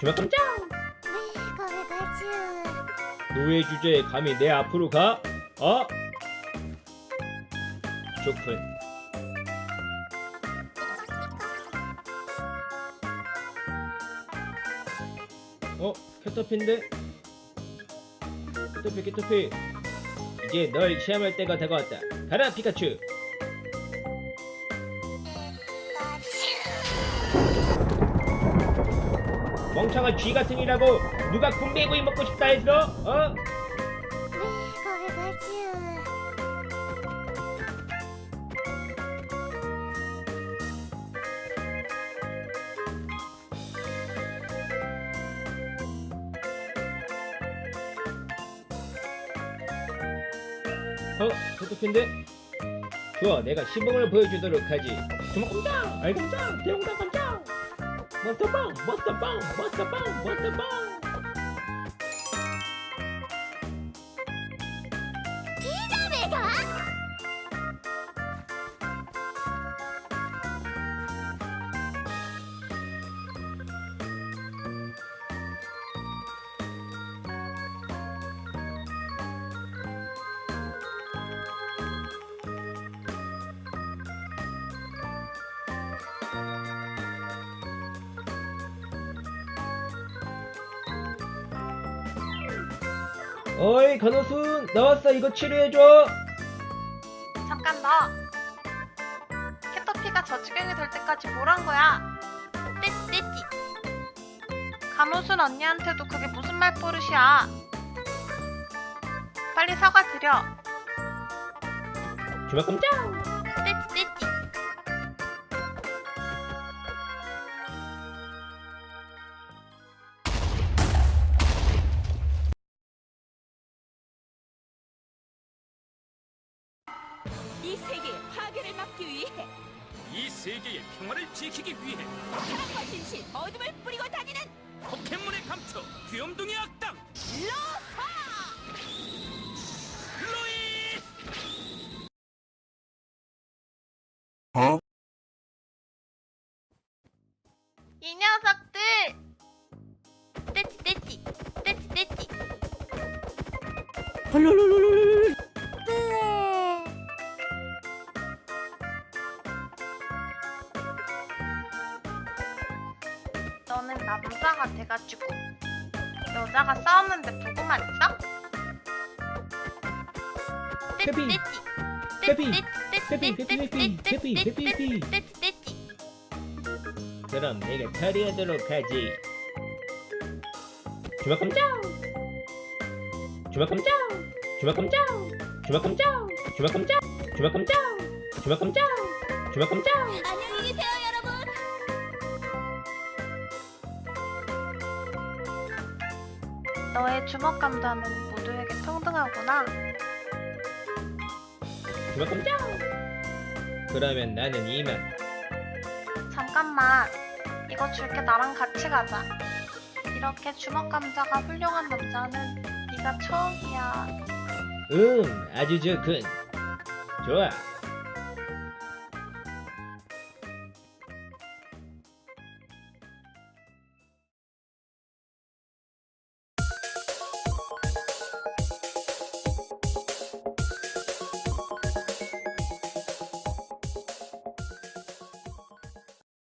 감자 네, 거기까지. 노예 주제에 감히 내 앞으로 가? 어? 좋군 어? 캐터피인데? 캐터피 캐터피 이제 널 시험할 때가 다가왔다 가라 피카츄 멍청한 쥐 같은 이라고 누가 군대구이 먹고 싶다 했어? 어? 어? 캐터피인데? 좋아 내가 시범을 보여주도록 하지 주먹 깜짝 알감짝 대용당 깜짝 Bota bom, bota bom, bota bom, bota bom. 어이 간호순 나왔어. 이거 치료해줘. 잠깐 너 캐터피가 저주경이 될 때까지 뭘 한 거야? 떼찌 간호순 언니한테도 그게 무슨 말버릇이야? 빨리 사과드려. 주먹 깜짝 이 세계의 파괴를 막기 위해 이 세계의 평화를 지키기 위해 사랑과 진실 어둠을 뿌리고 다니는 포켓몬의 감초 귀염둥이 악당! 로사! 로이! 이 녀석들! 떼찌 떼찌 떼찌 떼찌. 네. 너는 남자가 돼가지고 여자가 싸우는데 보고만 있어? 해피, 해피, 해피, 해피, 해피. 떼찌 떼찌 그럼 내가 처리하도록 하지. 주먹 깜짝 주먹 깜짝 주먹 깜짝 주먹 깜짝 주먹 깜짝 주먹 깜짝 주먹 깜짝 주먹 깜짝 안녕히 계세요 여러분 너의 주먹 감자는 모두에게 평등하구나. 주먹 깜짝 그러면 나는 이만 잠깐만. 이거 줄게. 나랑 같이 가자. 이렇게 주먹 감자가 훌륭한 남자는 네가 처음이야. 응 아주 좋군. 좋아